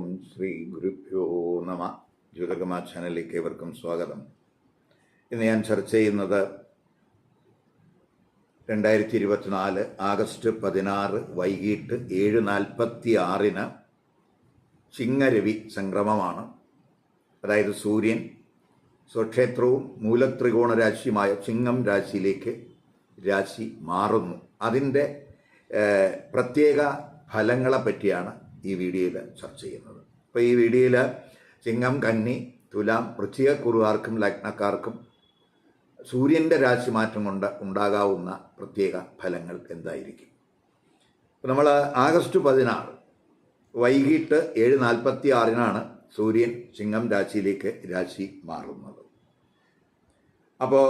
ഓം ശ്രീ ഗുരുഭ്യോ നമ. ജ്യോതികമാ ചാനലിലേക്ക് ഏവർക്കും സ്വാഗതം. ഇന്ന് ഞാൻ ചർച്ച ചെയ്യുന്നത് രണ്ടായിരത്തി ഇരുപത്തിനാല് ആഗസ്റ്റ് പതിനാറ് വൈകിട്ട് ഏഴ് നാൽപ്പത്തി ആറിന് ചിങ്ങരവി സംക്രമമാണ്. അതായത് സൂര്യൻ സ്വക്ഷേത്രവും മൂലത്രികോണ രാശിയുമായ ചിങ്ങം രാശിയിലേക്ക് രാശി മാറുന്നു. അതിന്റെ പ്രത്യേക ഫലങ്ങളെ പറ്റിയാണ് ഈ വീഡിയോയിൽ ചർച്ച ചെയ്യുന്നത്. അപ്പോൾ ഈ വീഡിയോയിൽ ചിങ്ങം കന്നി തുലാം വൃശ്ചികക്കുറുകാർക്കും ലഗ്നക്കാർക്കും സൂര്യന്റെ രാശിമാറ്റം കൊണ്ട് ഉണ്ടാകാവുന്ന പ്രത്യേക ഫലങ്ങൾ എന്തായിരിക്കും? നമ്മൾ ആഗസ്റ്റ് പതിനാറ് വൈകിട്ട് ഏഴ് നാൽപ്പത്തി ആറിനാണ് സൂര്യൻ ചിങ്ങം രാശിയിലേക്ക് രാശി മാറുന്നത്. അപ്പോൾ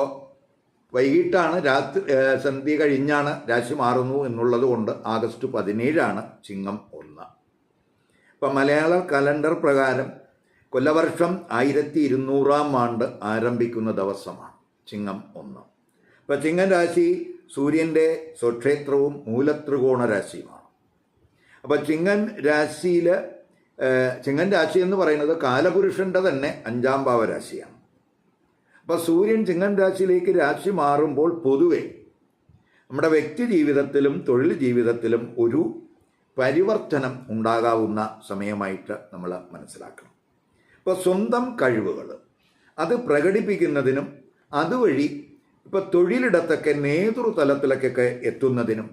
വൈകിട്ടാണ് രാത്രി സന്ധ്യ കഴിഞ്ഞാണ് രാശി മാറുന്നു എന്നുള്ളത് കൊണ്ട് ആഗസ്റ്റ് പതിനേഴാണ് ചിങ്ങം ഇപ്പം മലയാള കലണ്ടർ പ്രകാരം കൊല്ലവർഷം ആയിരത്തി ഇരുന്നൂറാം ആണ്ട് ആരംഭിക്കുന്ന ദിവസമാണ് ചിങ്ങം ഒന്ന്. ഇപ്പം ചിങ്ങം രാശി സൂര്യന്റെ സ്വക്ഷേത്രവും മൂലത്രികോണ രാശിയുമാണ്. അപ്പോൾ ചിങ്ങൻ രാശിയിൽ ചിങ്ങൻ രാശി എന്ന് പറയുന്നത് കാലപുരുഷന്റെ തന്നെ അഞ്ചാം ഭാവരാശിയാണ് അപ്പോൾ സൂര്യൻ ചിങ്ങൻ രാശിയിലേക്ക് രാശി മാറുമ്പോൾ പൊതുവെ നമ്മുടെ വ്യക്തി ജീവിതത്തിലും തൊഴിൽ ജീവിതത്തിലും ഒരു പരിവർത്തനം ഉണ്ടാകാവുന്ന സമയമായിട്ട് നമ്മൾ മനസ്സിലാക്കണം. ഇപ്പോൾ സ്വന്തം കഴിവുകൾ അത് പ്രകടിപ്പിക്കുന്നതിനും അതുവഴി ഇപ്പോൾ തൊഴിലിടത്തൊക്കെ നേതൃതലത്തിലൊക്കെ എത്തുന്നതിനും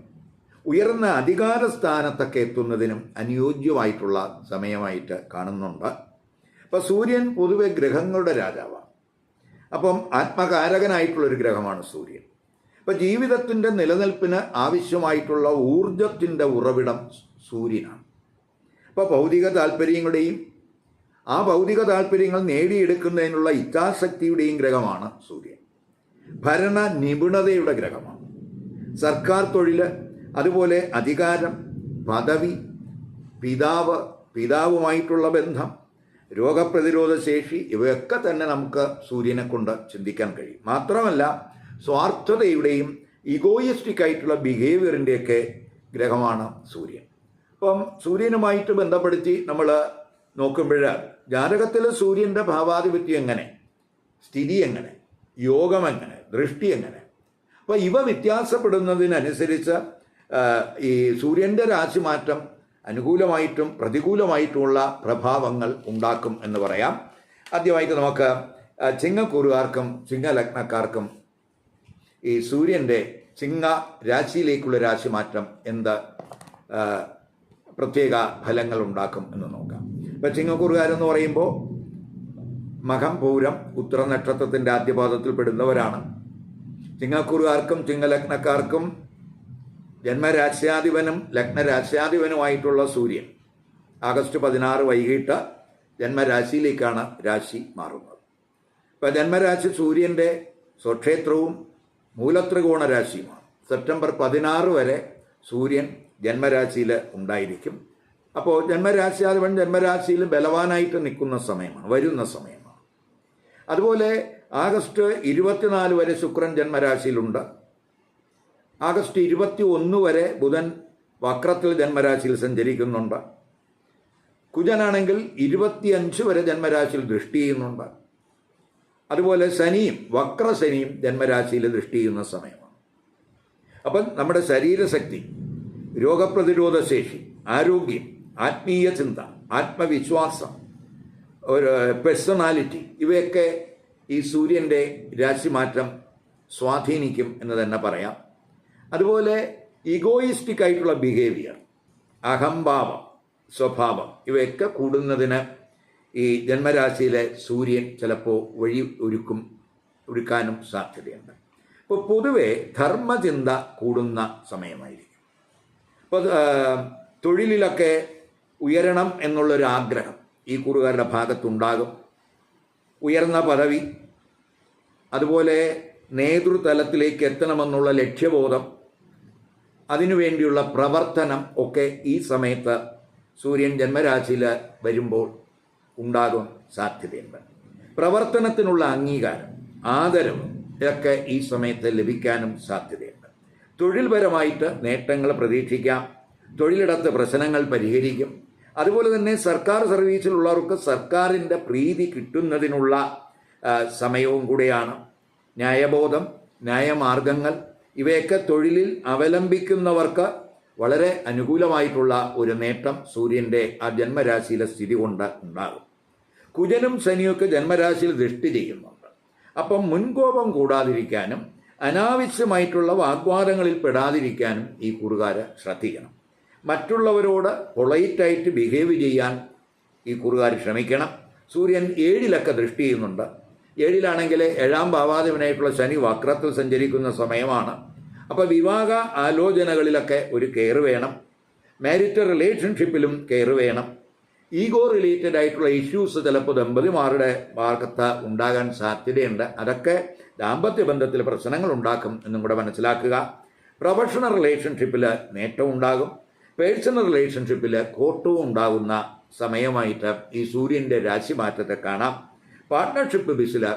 ഉയർന്ന അധികാര സ്ഥാനത്തൊക്കെ എത്തുന്നതിനും അനുയോജ്യമായിട്ടുള്ള സമയമായിട്ട് കാണുന്നുണ്ട്. അപ്പോൾ സൂര്യൻ പൊതുവെ ഗ്രഹങ്ങളുടെ രാജാവാണ്. അപ്പം ആത്മകാരകനായിട്ടുള്ളൊരു ഗ്രഹമാണ് സൂര്യൻ. അപ്പം ജീവിതത്തിന്റെ നിലനിൽപ്പിന് ആവശ്യമായിട്ടുള്ള ഊർജത്തിന്റെ ഉറവിടം സൂര്യനാണ്. അപ്പോൾ ഭൗതിക താല്പര്യങ്ങളുടെയും ആ ഭൗതിക താല്പര്യങ്ങൾ നേടിയെടുക്കുന്നതിനുള്ള ഇച്ഛാശക്തിയുടെയും ഗ്രഹമാണ് സൂര്യൻ. ഭരണ നിപുണതയുടെ ഗ്രഹമാണ്. സർക്കാർ തൊഴിൽ അതുപോലെ അധികാരം പദവി പിതാവ് പിതാവുമായിട്ടുള്ള ബന്ധം രോഗപ്രതിരോധ ശേഷി ഇവയൊക്കെ തന്നെ നമുക്ക് സൂര്യനെ കൊണ്ട് ചിന്തിക്കാൻ കഴിയും. മാത്രമല്ല സ്വാർത്ഥതയുടെയും ഇഗോയിസ്റ്റിക് ആയിട്ടുള്ള ബിഹേവിയറിന്റെയൊക്കെ ഗ്രഹമാണ് സൂര്യൻ. അപ്പം സൂര്യനുമായിട്ട് ബന്ധപ്പെടുത്തി നമ്മൾ നോക്കുമ്പോൾ ജാതകത്തിൽ സൂര്യന്റെ ഭാവാധിപത്യം എങ്ങനെ? സ്ഥിതി എങ്ങനെ? യോഗം എങ്ങനെ? ദൃഷ്ടി എങ്ങനെ? അപ്പോൾ ഇവ വ്യത്യാസപ്പെടുന്നതിനനുസരിച്ച് ഈ സൂര്യന്റെ രാശിമാറ്റം അനുകൂലമായിട്ടും പ്രതികൂലമായിട്ടുമുള്ള പ്രഭാവങ്ങൾ ഉണ്ടാക്കും എന്ന് പറയാം. ആദ്യമായിട്ട് നമുക്ക് ചിങ്ങക്കൂറുകാർക്കും ചിങ്ങലഗ്നക്കാർക്കും ഈ സൂര്യന്റെ ചിങ്ങ രാശിയിലേക്കുള്ള രാശിമാറ്റം എന്ത്? പ്രത്യേക ഫലങ്ങൾ ഉണ്ടാക്കും എന്ന് നോക്കാം. ഇപ്പം ചിങ്ങക്കൂറുകാരെന്ന് പറയുമ്പോൾ മകം പൂരം ഉത്തര നക്ഷത്രത്തിന്റെ ആദ്യപാദത്തിൽ പെടുന്നവരാണ് ചിങ്ങക്കൂറുകാർക്കും ചിങ്ങലഗ്നക്കാർക്കും ജന്മരാശ്യാധിപനും ലഗ്നരാശ്യാധിപനുമായിട്ടുള്ള സൂര്യൻ ആഗസ്റ്റ് പതിനാറ് വൈകിട്ട് ജന്മരാശിയിലേക്കാണ് രാശി മാറുന്നത്. ഇപ്പം ജന്മരാശി സൂര്യന്റെ സ്വക്ഷേത്രവും മൂലത്രികോണ രാശിയുമാണ്. സെപ്റ്റംബർ പതിനാറ് വരെ സൂര്യൻ ജന്മരാശിയിൽ ഉണ്ടായിരിക്കും. അപ്പോൾ ജന്മരാശിയാധിപൻ ജന്മരാശിയിൽ ബലവാനായിട്ട് നിൽക്കുന്ന സമയമാണ് വരുന്ന സമയമാണ്. അതുപോലെ ആഗസ്റ്റ് ഇരുപത്തിനാല് വരെ ശുക്രൻ ജന്മരാശിയിലുണ്ട്. ആഗസ്റ്റ് ഇരുപത്തി ഒന്ന് വരെ ബുധൻ വക്രത്തിൽ ജന്മരാശിയിൽ സഞ്ചരിക്കുന്നുണ്ട്. കുജനാണെങ്കിൽ ഇരുപത്തിയഞ്ച് വരെ ജന്മരാശിയിൽ ദൃഷ്ടി ചെയ്യുന്നുണ്ട്. അതുപോലെ ശനിയും വക്രശനിയും ജന്മരാശിയിൽ ദൃഷ്ടി ചെയ്യുന്ന സമയമാണ്. അപ്പം നമ്മുടെ ശരീരശക്തി രോഗപ്രതിരോധ ശേഷി ആരോഗ്യം ആത്മീയ ചിന്ത ആത്മവിശ്വാസം ഒരു പേഴ്സണാലിറ്റി ഇവയൊക്കെ ഈ സൂര്യന്റെ രാശിമാറ്റം സ്വാധീനിക്കും എന്ന് തന്നെ പറയാം. അതുപോലെ ഈഗോയിസ്റ്റിക് ആയിട്ടുള്ള ബിഹേവിയർ അഹംഭാവം സ്വഭാവം ഇവയൊക്കെ കൂടുന്നതിന് ഈ ജന്മരാശിയിലെ സൂര്യൻ ചിലപ്പോൾ വഴി ഒരുക്കും ഒരുക്കാനും സാധ്യതയുണ്ട്. അപ്പോൾ പൊതുവെ ധർമ്മചിന്ത കൂടുന്ന സമയമായിരിക്കും. അപ്പോൾ തൊഴിലിലൊക്കെ ഉയരണം എന്നുള്ളൊരു ആഗ്രഹം ഈ കൂറുകാരുടെ ഭാഗത്തുണ്ടാകും. ഉയർന്ന പദവി അതുപോലെ നേതൃതലത്തിലേക്ക് എത്തണമെന്നുള്ള ലക്ഷ്യബോധം അതിനുവേണ്ടിയുള്ള പ്രവർത്തനം ഒക്കെ ഈ സമയത്ത് സൂര്യൻ ജന്മരാശിയിൽ വരുമ്പോൾ ഉണ്ടാകും സാധ്യതയുണ്ട്. പ്രവർത്തനത്തിനുള്ള അംഗീകാരം ആദരവ് ഇതൊക്കെ ഈ സമയത്ത് ലഭിക്കാനും സാധ്യതയുണ്ട്. തൊഴിൽപരമായിട്ട് നേട്ടങ്ങൾ പ്രതീക്ഷിക്കാം. തൊഴിലിടത്ത് പ്രശ്നങ്ങൾ പരിഹരിക്കും. അതുപോലെ തന്നെ സർക്കാർ സർവീസിലുള്ളവർക്ക് സർക്കാരിന്റെ പ്രീതി കിട്ടുന്നതിനുള്ള സമയവും കൂടെയാണ്. ന്യായബോധം ന്യായമാർഗങ്ങൾ ഇവയൊക്കെ തൊഴിലിൽ അവലംബിക്കുന്നവർക്ക് വളരെ അനുകൂലമായിട്ടുള്ള ഒരു നേട്ടം സൂര്യന്റെ ആ ജന്മരാശിയിലെ സ്ഥിതി കൊണ്ട് ഉണ്ടാകും. കുജനും ശനിയൊക്കെ ജന്മരാശിയിൽ ദൃഷ്ടി ചെയ്യുന്നുണ്ട്. അപ്പം മുൻകോപം കൂടാതിരിക്കാനും അനാവശ്യമായിട്ടുള്ള വാഗ്വാദങ്ങളിൽ പെടാതിരിക്കാനും ഈ കുറുകാരെ ശ്രദ്ധിക്കണം. മറ്റുള്ളവരോട് പൊളൈറ്റായിട്ട് ബിഹേവ് ചെയ്യാൻ ഈ കുറുകാർ ശ്രമിക്കണം. സൂര്യൻ ഏഴിലൊക്കെ ദൃഷ്ടി ചെയ്യുന്നുണ്ട്. ഏഴിലാണെങ്കിൽ ഏഴാം ഭാവാധിപനായിട്ടുള്ള ശനി വക്രത്തിൽ സഞ്ചരിക്കുന്ന സമയമാണ്. അപ്പോൾ വിവാഹ ആലോചനകളിലൊക്കെ ഒരു കെയർ വേണം. മാരിറ്റൽ റിലേഷൻഷിപ്പിലും കെയർ വേണം. ഈഗോ റിലേറ്റഡ് ആയിട്ടുള്ള ഇഷ്യൂസ് ചിലപ്പോൾ ദമ്പതിമാരുടെ ഭാഗത്ത് ഉണ്ടാകാൻ സാധ്യതയുണ്ട്. അതൊക്കെ ദാമ്പത്യ ബന്ധത്തിൽ പ്രശ്നങ്ങൾ ഉണ്ടാക്കും എന്നും കൂടെ മനസ്സിലാക്കുക. പ്രൊഫഷണൽ റിലേഷൻഷിപ്പിൽ നേട്ടം ഉണ്ടാകും. പേഴ്സണൽ റിലേഷൻഷിപ്പിൽ കോട്ടവും ഉണ്ടാകുന്ന സമയമായിട്ട് ഈ സൂര്യന്റെ രാശിമാറ്റത്തെ കാണാം. പാർട്ട്ണർഷിപ്പ് ബിസിൽ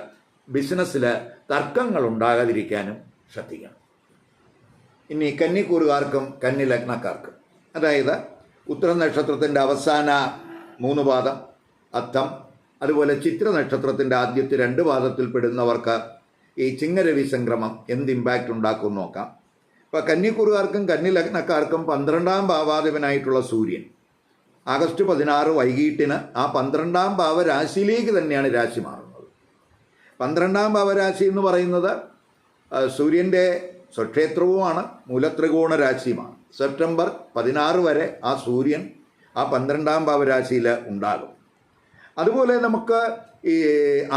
ബിസിനസ്സിൽ തർക്കങ്ങൾ ഉണ്ടാകാതിരിക്കാനും ശ്രദ്ധിക്കണം. ഇനി കന്നിക്കൂറുകാർക്കും കന്നി ലഗ്നക്കാർക്കും അതായത് ഉത്തര നക്ഷത്രത്തിന്റെ അവസാന മൂന്ന് പാദം അത്തം അതുപോലെ ചിത്ര നക്ഷത്രത്തിന്റെ ആദ്യത്തെ രണ്ട് പാദത്തിൽ പെടുന്നവർക്ക് ഈ ചിങ്ങരവി സംക്രമം എന്ത് ഇമ്പാക്റ്റ് ഉണ്ടാക്കും നോക്കാം. ഇപ്പോൾ കന്നിക്കുറുകാർക്കും കന്നി ലഗ്നക്കാർക്കും പന്ത്രണ്ടാം ഭാവാധിപനായിട്ടുള്ള സൂര്യൻ. ആഗസ്റ്റ് പതിനാറ് വൈകിട്ടിന് ആ പന്ത്രണ്ടാം ഭാവരാശിയിലേക്ക് തന്നെയാണ് രാശി മാറുന്നത്. പന്ത്രണ്ടാം ഭാവരാശി എന്ന് പറയുന്നത് സൂര്യന്റെ സ്വക്ഷേത്രവുമാണ് മൂലത്രികോണ രാശിയുമാണ്. സെപ്റ്റംബർ പതിനാറ് വരെ ആ സൂര്യൻ ആ പന്ത്രണ്ടാം ഭാവരാശിയിൽ ഉണ്ടാകും. അതുപോലെ നമുക്ക് ഈ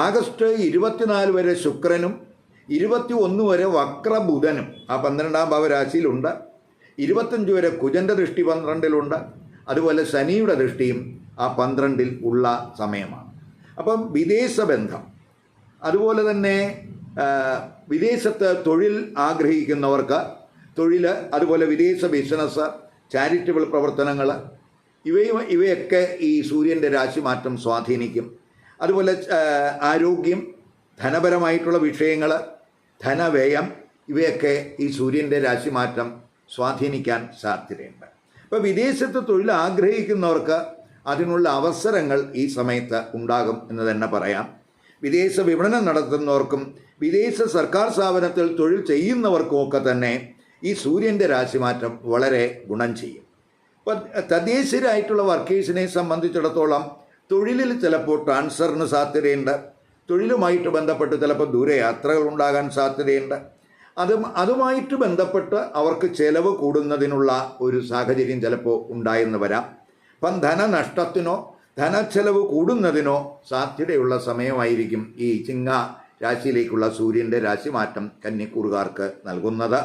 ആഗസ്റ്റ് ഇരുപത്തിനാല് വരെ ശുക്രനും ഇരുപത്തി ഒന്ന് വരെ വക്രബുധനും ആ പന്ത്രണ്ടാം ഭാവരാശിയിലുണ്ട് ഇരുപത്തഞ്ച് വരെ കുജന്റെ ദൃഷ്ടി പന്ത്രണ്ടിലുണ്ട്. അതുപോലെ ശനിയുടെ ദൃഷ്ടിയും ആ പന്ത്രണ്ടിൽ ഉള്ള സമയമാണ്. അപ്പം വിദേശ ബന്ധം. അതുപോലെ തന്നെ വിദേശത്ത് തൊഴിൽ ആഗ്രഹിക്കുന്നവർക്ക് തൊഴിൽ അതുപോലെ വിദേശ ബിസിനസ് ചാരിറ്റബിൾ പ്രവർത്തനങ്ങൾ ഇവയും ഇവയൊക്കെ ഈ സൂര്യന്റെ രാശിമാറ്റം സ്വാധീനിക്കും. അതുപോലെ ആരോഗ്യം ധനപരമായിട്ടുള്ള വിഷയങ്ങൾ ധനവ്യയം ഇവയൊക്കെ ഈ സൂര്യന്റെ രാശിമാറ്റം സ്വാധീനിക്കാൻ സാധ്യതയുണ്ട്. അപ്പോൾ വിദേശത്ത് തൊഴിൽ ആഗ്രഹിക്കുന്നവർക്ക് അതിനുള്ള അവസരങ്ങൾ ഈ സമയത്ത് ഉണ്ടാകും എന്ന് തന്നെ പറയാം. വിദേശ വിപണനം നടത്തുന്നവർക്കും വിദേശ സർക്കാർ സ്ഥാപനത്തിൽ തൊഴിൽ ചെയ്യുന്നവർക്കും ഒക്കെ തന്നെ ഈ സൂര്യന്റെ രാശിമാറ്റം വളരെ ഗുണം ചെയ്യും. തദ്ദേശീയരായിട്ടുള്ള വർക്കേഴ്സിനെ സംബന്ധിച്ചിടത്തോളം തൊഴിലിൽ ചിലപ്പോൾ ട്രാൻസ്ഫറിന് സാധ്യതയുണ്ട്. തൊഴിലുമായിട്ട് ബന്ധപ്പെട്ട് ചിലപ്പോൾ ദൂരയാത്രകൾ ഉണ്ടാകാൻ സാധ്യതയുണ്ട്. അതും അതുമായിട്ട് ബന്ധപ്പെട്ട് അവർക്ക് ചിലവ് കൂടുന്നതിനുള്ള ഒരു സാഹചര്യം ചിലപ്പോൾ ഉണ്ടായെന്ന് വരാം. അപ്പം ധനനഷ്ടത്തിനോ ധനച്ചെലവ് കൂടുന്നതിനോ സാധ്യതയുള്ള സമയമായിരിക്കും ഈ ചിങ്ങ രാശിയിലേക്കുള്ള സൂര്യന്റെ രാശിമാറ്റം കന്നിക്കൂറുകാർക്ക് നൽകുന്നത്.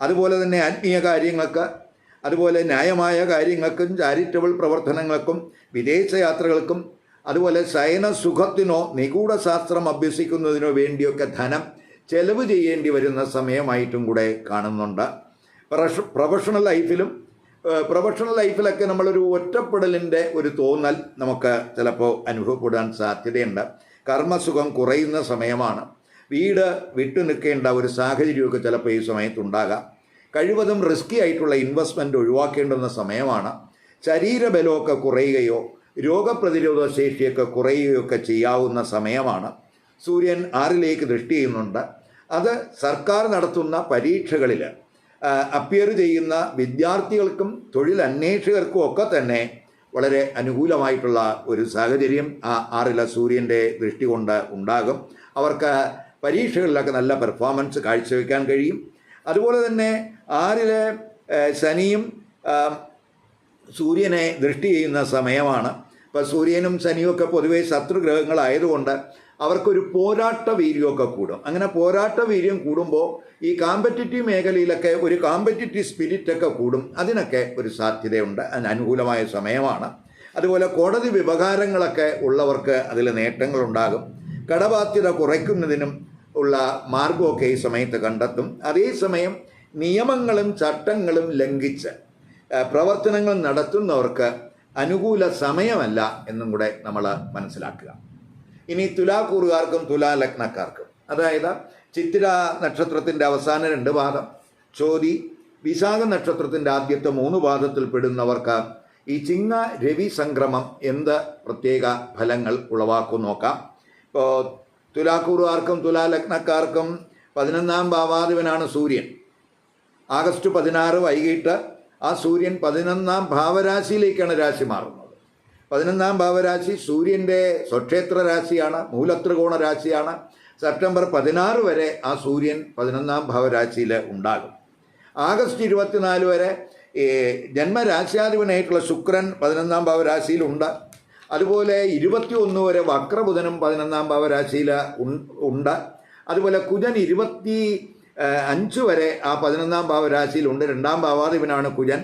അതുപോലെ തന്നെ ആത്മീയ കാര്യങ്ങൾക്ക് അതുപോലെ ന്യായമായ കാര്യങ്ങൾക്കും ചാരിറ്റബിൾ പ്രവർത്തനങ്ങൾക്കും വിദേശ യാത്രകൾക്കും അതുപോലെ ശയനസുഖത്തിനോ നിഗൂഢശാസ്ത്രം അഭ്യസിക്കുന്നതിനോ വേണ്ടിയൊക്കെ ധനം ചെലവ് ചെയ്യേണ്ടി വരുന്ന സമയമായിട്ടും കൂടെ കാണുന്നുണ്ട്. പ്രൊഫഷണൽ ലൈഫിലും പ്രൊഫഷണൽ ലൈഫിലൊക്കെ നമ്മളൊരു ഒറ്റപ്പെടലിന്റെ ഒരു തോന്നൽ നമുക്ക് ചിലപ്പോൾ അനുഭവപ്പെടാൻ സാധ്യതയുണ്ട്. കർമ്മസുഖം കുറയുന്ന സമയമാണ്. വീട് വിട്ടു നിൽക്കേണ്ട ഒരു സാഹചര്യമൊക്കെ ചിലപ്പോൾ ഈ സമയത്തുണ്ടാകാം. കഴിവതും റിസ്കി ആയിട്ടുള്ള ഇൻവെസ്റ്റ്മെന്റ് ഒഴിവാക്കേണ്ടുന്ന സമയമാണ്. ശരീരബലമൊക്കെ കുറയുകയോ രോഗപ്രതിരോധ ശേഷിയൊക്കെ കുറയുകയൊക്കെ ചെയ്യാവുന്ന സമയമാണ്. സൂര്യൻ ആറിലേക്ക് ദൃഷ്ടി ചെയ്യുന്നുണ്ട്. അത് സർക്കാർ നടത്തുന്ന പരീക്ഷകളിൽ അപ്പിയർ ചെയ്യുന്ന വിദ്യാർത്ഥികൾക്കും തൊഴിൽ അന്വേഷകർക്കും ഒക്കെ തന്നെ വളരെ അനുകൂലമായിട്ടുള്ള ഒരു സാഹചര്യം ആ ആറിലെ സൂര്യന്റെ ദൃഷ്ടി കൊണ്ട് ഉണ്ടാകും. അവർക്ക് പരീക്ഷകളിലൊക്കെ നല്ല പെർഫോമൻസ് കാഴ്ചവെക്കാൻ കഴിയും. അതുപോലെ തന്നെ ആറിലെ ശനിയും സൂര്യനെ ദൃഷ്ടി ചെയ്യുന്ന സമയമാണ്. ഇപ്പോൾ സൂര്യനും ശനിയും ശനിയുമൊക്കെ പൊതുവെ ശത്രുഗ്രഹങ്ങളായതുകൊണ്ട് അവർക്കൊരു പോരാട്ട വീര്യമൊക്കെ കൂടും. അങ്ങനെ പോരാട്ട വീര്യം കൂടുമ്പോൾ ഈ കാമ്പറ്റിറ്റീവ് മേഖലയിലൊക്കെ ഒരു കാമ്പറ്റിറ്റീവ് സ്പിരിറ്റൊക്കെ കൂടും. അതിനൊക്കെ ഒരു സാധ്യതയുണ്ട്. അതിന് അനുകൂലമായ സമയമാണ്. അതുപോലെ കോടതി വ്യവഹാരങ്ങളൊക്കെ ഉള്ളവർക്ക് അതിൽ നേട്ടങ്ങളുണ്ടാകും. കടബാധ്യത കുറയ്ക്കുന്നതിനും ഉള്ള മാർഗമൊക്കെ ഈ സമയത്ത് കണ്ടെത്തും. അതേസമയം നിയമങ്ങളും ചട്ടങ്ങളും ലംഘിച്ച് പ്രവർത്തനങ്ങൾ നടത്തുന്നവർക്ക് അനുകൂല സമയമല്ല എന്നും കൂടെ നമ്മൾ മനസ്സിലാക്കുക. ഇനി തുലാക്കൂറുകാർക്കും തുലാ ലഗ്നക്കാർക്കും അതായത് ചിത്തിര നക്ഷത്രത്തിന്റെ അവസാന രണ്ട് പാദം ചോതി വിശാഖ നക്ഷത്രത്തിന്റെ ആദ്യത്തെ മൂന്ന് പാദത്തിൽ പെടുന്നവർക്ക് ഈ ചിങ്ങ രവി സംക്രമം എന്ത് പ്രത്യേക ഫലങ്ങൾ ഉളവാക്കും നോക്കാം. ഇപ്പോൾ തുലാക്കൂറുകാർക്കും തുലാലഗ്നക്കാർക്കും പതിനൊന്നാം ഭാവാധിപനാണ് സൂര്യൻ. ആഗസ്റ്റ് പതിനാറ് വൈകിട്ട് ആ സൂര്യൻ പതിനൊന്നാം ഭാവരാശിയിലേക്കാണ് രാശി മാറുന്നത്. പതിനൊന്നാം ഭാവരാശി സൂര്യന്റെ സ്വക്ഷേത്ര രാശിയാണ് മൂലത്രികോണ രാശിയാണ്. സെപ്റ്റംബർ പതിനാറ് വരെ ആ സൂര്യൻ പതിനൊന്നാം ഭാവരാശിയിൽ ഉണ്ടാകും. ആഗസ്റ്റ് ഇരുപത്തിനാല് വരെ ജന്മരാശ്യാധിപനായിട്ടുള്ള ശുക്രൻ പതിനൊന്നാം ഭാവരാശിയിലുണ്ട്. അതുപോലെ ഇരുപത്തി ഒന്ന് വരെ വക്രബുധനും പതിനൊന്നാം ഭാവരാശിയിൽ ഉണ്ട്. അതുപോലെ കുജൻ ഇരുപത്തി അഞ്ച് വരെ ആ പതിനൊന്നാം ഭാവരാശിയിലുണ്ട് രണ്ടാം ഭാവാധിപനാണ് കുജൻ.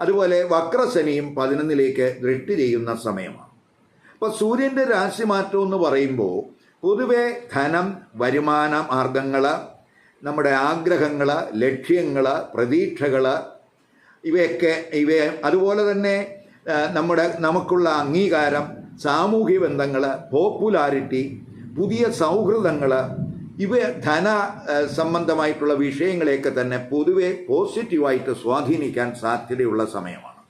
അതുപോലെ വക്രശനിയും പതിനൊന്നിലേക്ക് ദൃഷ്ടി ചെയ്യുന്ന സമയമാണ്. അപ്പോൾ സൂര്യന്റെ രാശിമാറ്റം എന്ന് പറയുമ്പോൾ പൊതുവെ ധനം വരുമാന മാർഗങ്ങൾ നമ്മുടെ ആഗ്രഹങ്ങൾ ലക്ഷ്യങ്ങൾ പ്രതീക്ഷകൾ ഇവയൊക്കെ ഇവ അതുപോലെ തന്നെ നമ്മുടെ നമുക്കുള്ള അംഗീകാരം സാമൂഹ്യ ബന്ധങ്ങൾ പോപ്പുലാരിറ്റി പുതിയ സൗഹൃദങ്ങൾ ഇവ ധന സംബന്ധമായിട്ടുള്ള വിഷയങ്ങളെയൊക്കെ തന്നെ പൊതുവെ പോസിറ്റീവായിട്ട് സ്വാധീനിക്കാൻ സാധ്യതയുള്ള സമയമാണ്.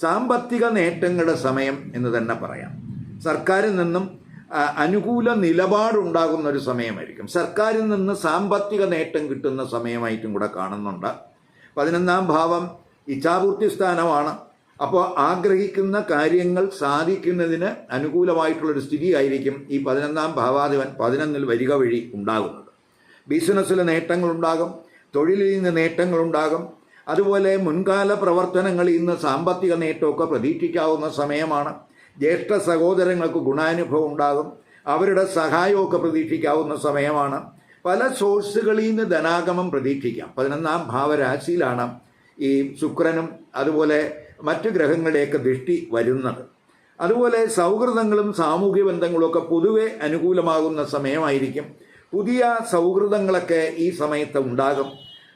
സാമ്പത്തിക നേട്ടങ്ങളുടെ സമയം എന്ന് തന്നെ പറയാം. സർക്കാരിൽ നിന്നും അനുകൂല നിലപാടുണ്ടാകുന്ന ഒരു സമയമായിരിക്കും. സർക്കാരിൽ നിന്ന് സാമ്പത്തിക നേട്ടം കിട്ടുന്ന സമയമായിട്ടും കൂടെ കാണുന്നുണ്ട്. പതിനൊന്നാം ഭാവം ഇച്ഛാപൂർത്തി സ്ഥാനമാണ്. അപ്പോൾ ആഗ്രഹിക്കുന്ന കാര്യങ്ങൾ സാധിക്കുന്നതിന് അനുകൂലമായിട്ടുള്ളൊരു സ്ഥിതിയായിരിക്കും ഈ പതിനൊന്നാം ഭാവാധിപൻ പതിനൊന്നിൽ വരിക വഴി ഉണ്ടാകുന്നത്. ബിസിനസ്സിൽ നേട്ടങ്ങളുണ്ടാകും തൊഴിലിൽ നിന്ന് നേട്ടങ്ങളുണ്ടാകും അതുപോലെ മുൻകാല പ്രവർത്തനങ്ങളിൽ നിന്ന് സാമ്പത്തിക നേട്ടമൊക്കെ പ്രതീക്ഷിക്കാവുന്ന സമയമാണ്. ജ്യേഷ്ഠ സഹോദരങ്ങൾക്ക് ഗുണാനുഭവം ഉണ്ടാകും അവരുടെ സഹായമൊക്കെ പ്രതീക്ഷിക്കാവുന്ന സമയമാണ്. പല സോഴ്സുകളിൽ നിന്ന് ധനാഗമം പ്രതീക്ഷിക്കാം. പതിനൊന്നാം ഭാവരാശിയിലാണ് ഈ ശുക്രനും അതുപോലെ മറ്റു ഗ്രഹങ്ങളുടെയൊക്കെ ദൃഷ്ടി വരുന്നത്. അതുപോലെ സൗഹൃദങ്ങളും സാമൂഹ്യ ബന്ധങ്ങളുമൊക്കെ പൊതുവെ അനുകൂലമാകുന്ന സമയമായിരിക്കും. പുതിയ സൗഹൃദങ്ങളൊക്കെ ഈ സമയത്ത് ഉണ്ടാകും.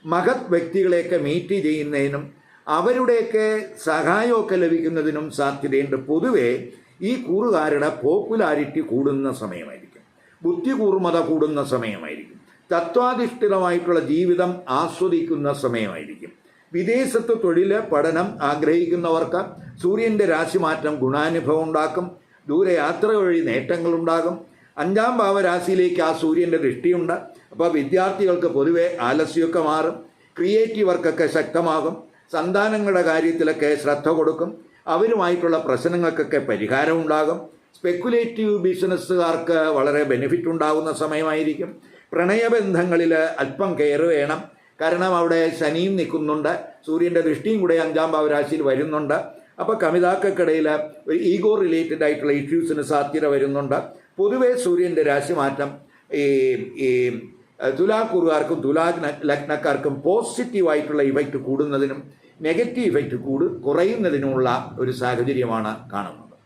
മഹത് വ്യക്തികളെയൊക്കെ മീറ്റ് ചെയ്യുന്നതിനും അവരുടെയൊക്കെ സഹായമൊക്കെ ലഭിക്കുന്നതിനും സാധ്യതയുണ്ട്. പൊതുവെ ഈ കൂറുകാരുടെ പോപ്പുലാരിറ്റി കൂടുന്ന സമയമായിരിക്കും. ബുദ്ധികൂർമത കൂടുന്ന സമയമായിരിക്കും. തത്വാധിഷ്ഠിതമായിട്ടുള്ള ജീവിതം ആസ്വദിക്കുന്ന സമയമായിരിക്കും. വിദേശത്ത് തൊഴിൽ പഠനം ആഗ്രഹിക്കുന്നവർക്ക് സൂര്യന്റെ രാശിമാറ്റം ഗുണാനുഭവം ഉണ്ടാക്കും. ദൂരയാത്ര വഴി നേട്ടങ്ങളുണ്ടാകും അഞ്ചാം ഭാവരാശിയിലേക്ക് ആ സൂര്യന്റെ ദൃഷ്ടിയുണ്ട്. അപ്പോൾ വിദ്യാർത്ഥികൾക്ക് പൊതുവെ ആലസ്യമൊക്കെ മാറും. ക്രിയേറ്റീവ് വർക്കൊക്കെ ശക്തമാകും. സന്താനങ്ങളുടെ കാര്യത്തിലൊക്കെ ശ്രദ്ധ കൊടുക്കും. അവരുമായിട്ടുള്ള പ്രശ്നങ്ങൾക്കൊക്കെ പരിഹാരം ഉണ്ടാകും. സ്പെക്കുലേറ്റീവ് ബിസിനസ്സുകാർക്ക് വളരെ ബെനിഫിറ്റ് ഉണ്ടാകുന്ന സമയമായിരിക്കും. പ്രണയബന്ധങ്ങളിൽ അല്പം കെയർ വേണം. കാരണം അവിടെ ശനിയും നിൽക്കുന്നുണ്ട്. സൂര്യന്റെ ദൃഷ്ടിയും കൂടെ അഞ്ചാം ഭാവരാശിയിൽ വരുന്നുണ്ട്. അപ്പോൾ കമിതാക്കൾക്കിടയിൽ ഒരു ഈഗോ റിലേറ്റഡ് ആയിട്ടുള്ള ഇഷ്യൂസിന് സാധ്യത വരുന്നുണ്ട്. പൊതുവെ സൂര്യന്റെ രാശിമാറ്റം ഈ ഈ തുലാക്കുറുകാർക്കും തുലാ ലഗ്നക്കാർക്കും പോസിറ്റീവായിട്ടുള്ള ഇഫക്റ്റ് കൂടുന്നതിനും നെഗറ്റീവ് ഇഫക്റ്റ് കൂട് കുറയുന്നതിനുമുള്ള ഒരു സാഹചര്യമാണ് കാണുന്നത്.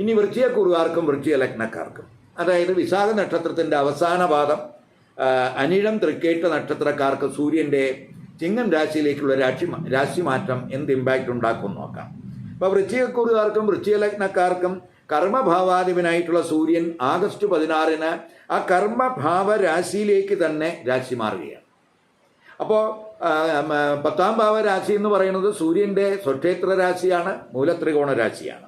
ഇനി വൃശ്ചികക്കുറുകാർക്കും വൃശ്ചിക ലഗ്നക്കാർക്കും. അതായത് വിശാഖ നക്ഷത്രത്തിന്റെ അവസാന പാദം അനിഴം തൃക്കേട്ട നക്ഷത്രക്കാർക്ക് സൂര്യന്റെ ചിങ്ങം രാശിയിലേക്കുള്ള രാശി രാശിമാറ്റം എന്ത് ഇമ്പാക്റ്റ് ഉണ്ടാക്കും നോക്കാം. അപ്പോൾ വൃശ്ചികക്കുറുകാർക്കും വൃശ്ചികലഗ്നക്കാർക്കും കർമ്മഭാവാധിപനായിട്ടുള്ള സൂര്യൻ ആഗസ്റ്റ് പതിനാറിന് ആ കർമ്മഭാവ രാശിയിലേക്ക് തന്നെ രാശി മാറുകയാണ്. അപ്പോൾ പത്താം ഭാവ രാശി എന്ന് പറയുന്നത് സൂര്യന്റെ സ്വക്ഷേത്ര രാശിയാണ് മൂലത്രികോണ രാശിയാണ്.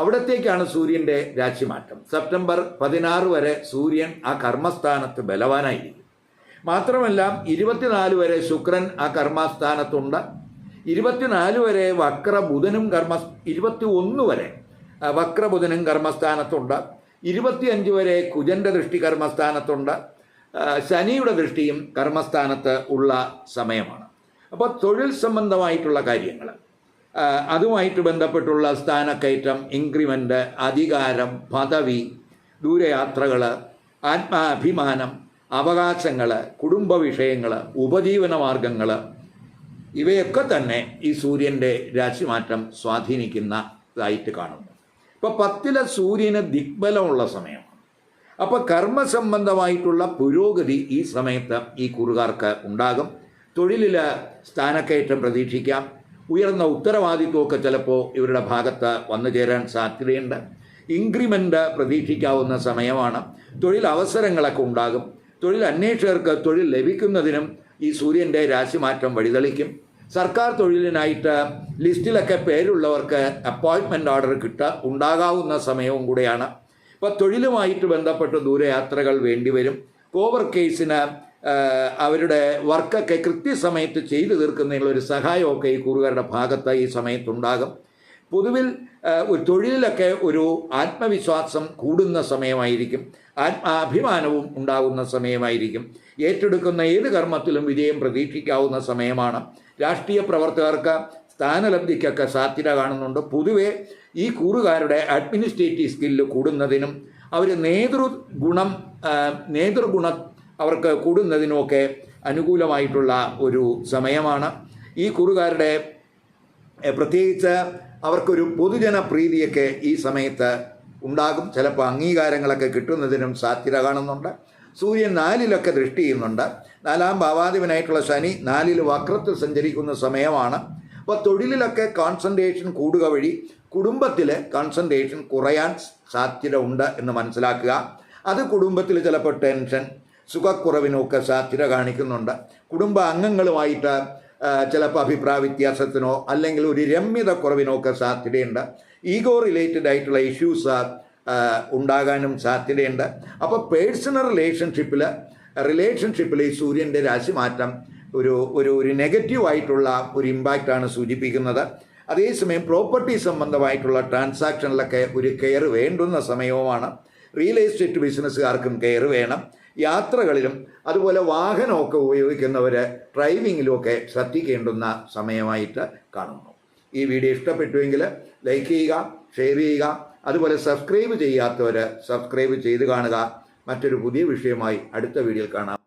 അവിടത്തേക്കാണ് സൂര്യന്റെ രാശിമാറ്റം. സെപ്റ്റംബർ പതിനാറ് വരെ സൂര്യൻ ആ കർമ്മസ്ഥാനത്ത് ബലവാനായിരിക്കും. മാത്രമല്ല ഇരുപത്തിനാല് വരെ ശുക്രൻ ആ കർമ്മസ്ഥാനത്തുണ്ട്. ഇരുപത്തിനാല് വരെ വക്ര ബുധനും കർമ്മ ഇരുപത്തി ഒന്ന് വരെ വക്രബുധനും വക്ര ബുധനും കർമ്മസ്ഥാനത്തുണ്ട്. ഇരുപത്തിയഞ്ച് വരെ കുജന്റെ ദൃഷ്ടി കർമ്മസ്ഥാനത്തുണ്ട്. ശനിയുടെ ദൃഷ്ടിയും കർമ്മസ്ഥാനത്ത് ഉള്ള സമയമാണ്. അപ്പോൾ തൊഴിൽ സംബന്ധമായിട്ടുള്ള കാര്യങ്ങൾ അതുമായിട്ട് ബന്ധപ്പെട്ടുള്ള സ്ഥാനക്കയറ്റം ഇൻക്രിമെന്റ് അധികാരം പദവി ദൂരയാത്രകൾ ആത്മാഭിമാനം അവകാശങ്ങൾ കുടുംബ വിഷയങ്ങൾ ഉപജീവന മാർഗങ്ങൾ ഇവയൊക്കെ തന്നെ ഈ സൂര്യന്റെ രാശിമാറ്റം സ്വാധീനിക്കുന്നതായിട്ട് കാണുന്നു. ഇപ്പോൾ പത്തിലെ സൂര്യന് ദിഗ്ബലമുള്ള സമയമാണ് അപ്പോൾ കർമ്മസംബന്ധമായിട്ടുള്ള പുരോഗതി ഈ സമയത്ത് ഈ കുറുകാർക്ക് ഉണ്ടാകും. തൊഴിലിൽ സ്ഥാനക്കയറ്റം പ്രതീക്ഷിക്കാം. ഉയർന്ന ഉത്തരവാദിത്വമൊക്കെ ചിലപ്പോൾ ഇവരുടെ ഭാഗത്ത് വന്നു ചേരാൻ സാധ്യതയുണ്ട്. ഇൻക്രിമെന്റ് പ്രതീക്ഷിക്കാവുന്ന സമയമാണ്. തൊഴിൽ അവസരങ്ങളൊക്കെ ഉണ്ടാകും. തൊഴിൽ അന്വേഷകർക്ക് തൊഴിൽ ലഭിക്കുന്നതിനും ഈ സൂര്യന്റെ രാശിമാറ്റം വഴിതെളിക്കും. സർക്കാർ തൊഴിലിനായിട്ട് ലിസ്റ്റിലൊക്കെ പേരുള്ളവർക്ക് അപ്പോയിൻമെന്റ് ഓർഡർ കിട്ട ഉണ്ടാകാവുന്ന സമയവും കൂടെയാണ്. ഇപ്പോൾ തൊഴിലുമായിട്ട് ബന്ധപ്പെട്ട് ദൂരയാത്രകൾ വേണ്ടിവരും. കോവർ കേസിന് അവരുടെ വർക്കൊക്കെ കൃത്യസമയത്ത് ചെയ്തു തീർക്കുന്നതിനുള്ള ഒരു സഹായമൊക്കെ ഈ കൂറുകാരുടെ ഭാഗത്ത് ഈ സമയത്തുണ്ടാകും. പൊതുവിൽ ഒരു തൊഴിലിലൊക്കെ ഒരു ആത്മവിശ്വാസം കൂടുന്ന സമയമായിരിക്കും. ആത്മാഭിമാനവും ഉണ്ടാകുന്ന സമയമായിരിക്കും. ഏറ്റെടുക്കുന്ന ഏത് കർമ്മത്തിലും വിജയം പ്രതീക്ഷിക്കാവുന്ന സമയമാണ്. രാഷ്ട്രീയ പ്രവർത്തകർക്ക് സ്ഥാനലബ്ധിക്കൊക്കെ സാധ്യത കാണുന്നുണ്ട്. പൊതുവെ ഈ കൂറുകാരുടെ അഡ്മിനിസ്ട്രേറ്റീവ് സ്കില്ല് കൂടുന്നതിനും അവർ നേതൃഗുണം നേതൃഗുണ അവർക്ക് കൂടുന്നതിനുമൊക്കെ അനുകൂലമായിട്ടുള്ള ഒരു സമയമാണ്. ഈ കുറുകാരുടെ പ്രത്യേകിച്ച് അവർക്കൊരു പൊതുജന പ്രീതിയൊക്കെ ഈ സമയത്ത് ഉണ്ടാകും. ചിലപ്പോൾ അംഗീകാരങ്ങളൊക്കെ കിട്ടുന്നതിനും സാധ്യത കാണുന്നുണ്ട്. സൂര്യൻ നാലിലൊക്കെ ദൃഷ്ടി ചെയ്യുന്നുണ്ട്. നാലാം ഭാവാധിപനായിട്ടുള്ള ശനി നാലിൽ വക്രത്തിൽ സഞ്ചരിക്കുന്ന സമയമാണ്. അപ്പോൾ തൊഴിലിലൊക്കെ കോൺസെൻട്രേഷൻ കൂടുക വഴി കുടുംബത്തിൽ കോൺസെൻട്രേഷൻ കുറയാൻ സാധ്യത ഉണ്ട് എന്ന് മനസ്സിലാക്കുക. അത് കുടുംബത്തിൽ ചിലപ്പോൾ ടെൻഷൻ സുഖക്കുറവിനൊക്കെ സാധ്യത കാണിക്കുന്നുണ്ട്. കുടുംബ അംഗങ്ങളുമായിട്ട് ചിലപ്പോൾ അഭിപ്രായ വ്യത്യാസത്തിനോ അല്ലെങ്കിൽ ഒരു രമ്യത കുറവിനോ ഒക്കെ സാധ്യതയുണ്ട്. ഈഗോ റിലേറ്റഡ് ആയിട്ടുള്ള ഇഷ്യൂസ് ഉണ്ടാകാനും സാധ്യതയുണ്ട്. അപ്പോൾ പേഴ്സണൽ റിലേഷൻഷിപ്പിൽ റിലേഷൻഷിപ്പിൽ ഈ സൂര്യന്റെ രാശിമാറ്റം ഒരു ഒരു ഒരു നെഗറ്റീവ് ആയിട്ടുള്ള ഒരു ഇമ്പാക്റ്റാണ് സൂചിപ്പിക്കുന്നത്. അതേസമയം പ്രോപ്പർട്ടി സംബന്ധമായിട്ടുള്ള ട്രാൻസാക്ഷനിലൊക്കെ ഒരു കെയർ വേണ്ടുന്ന സമയവുമാണ്. റിയൽ എസ്റ്റേറ്റ് ബിസിനസ്സുകാർക്കും കെയർ വേണം. യാത്രകളിലും അതുപോലെ വാഹനമൊക്കെ ഉപയോഗിക്കുന്നവർ ഡ്രൈവിങ്ങിലുമൊക്കെ ശ്രദ്ധിക്കേണ്ടുന്ന സമയമായിട്ട് കാണുന്നു. ഈ വീഡിയോ ഇഷ്ടപ്പെട്ടുവെങ്കിൽ ലൈക്ക് ചെയ്യുക ഷെയർ ചെയ്യുക അതുപോലെ സബ്സ്ക്രൈബ് ചെയ്യാത്തവർ സബ്സ്ക്രൈബ് ചെയ്ത് കാണുക. മറ്റൊരു പുതിയ വിഷയമായി അടുത്ത വീഡിയോയിൽ കാണാം.